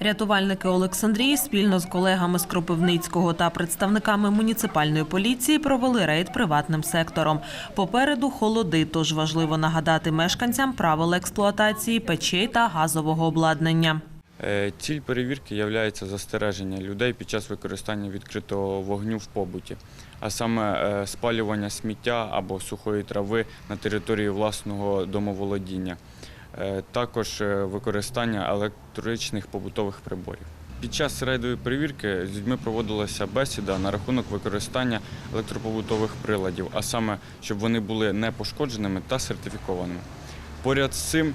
Рятувальники Олександрії спільно з колегами з Кропивницького та представниками муніципальної поліції провели рейд приватним сектором. Попереду холоди, тож важливо нагадати мешканцям правила експлуатації печей та газового обладнання. Е, Ціль перевірки є застереження людей під час використання відкритого вогню в побуті, а саме е, спалювання сміття або сухої трави на території власного домоволодіння, також е, використання електричних побутових приборів. Під час рейдової перевірки з людьми проводилася бесіда на рахунок використання електропобутових приладів, а саме, щоб вони були не пошкодженими та сертифікованими. Поряд з цим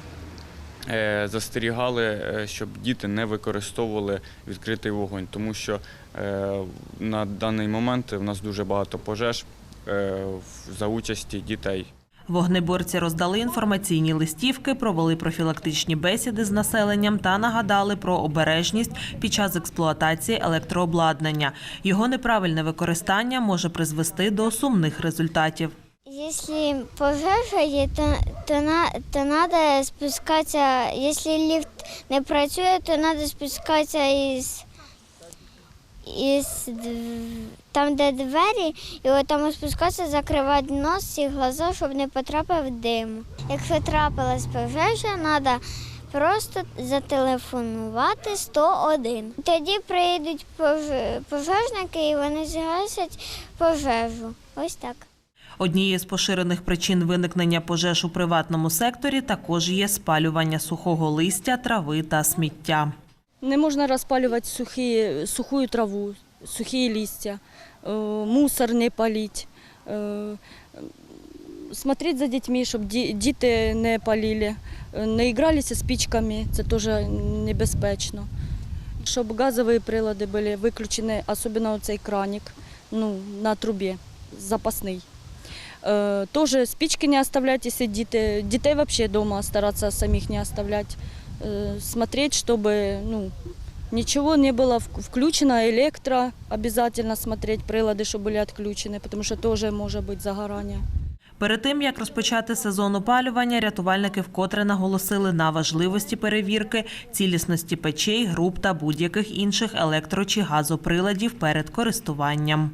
е, застерігали, е, щоб діти не використовували відкритий вогонь, тому що е, на даний момент в нас дуже багато пожеж е, за участі дітей. Вогнеборці роздали інформаційні листівки, провели профілактичні бесіди з населенням та нагадали про обережність під час експлуатації електрообладнання. Його неправильне використання може призвести до сумних результатів. Если пожежа є, то, то, то надо спускатися, якщо ліфт не працює, то треба спускатися із, із там, де двері, і от там спускатися, закривати нос і глаза, щоб не потрапив дим. Якщо трапилась пожежа, треба просто зателефонувати 101. Тоді приїдуть пож- пожежники і вони згасять пожежу. Ось так. Однією з поширених причин виникнення пожеж у приватному секторі також є спалювання сухого листя, трави та сміття. Не можна розпалювати сухі, суху траву, сухі листя, е, мусор не палити, е, смотреть за дітьми, щоб діти не палили, не гралися спичками, це теж небезпечно. Щоб газові прилади були виключені, особливо цей краник ну, на трубі, запасний. Е, Тоже спички не оставлять, діти, дітей вообще дома стараться самих не оставлять. Э, Смотреть, чтобы ну, ничего не было вк- включено, электро обязательно смотреть, прилади, чтобы были отключены, потому что тоже может быть загорание. Перед тим як розпочати сезон опалювання, рятувальники вкотре наголосили на важливості перевірки цілісності печей, груп та будь-яких інших електро чи газоприладів перед користуванням.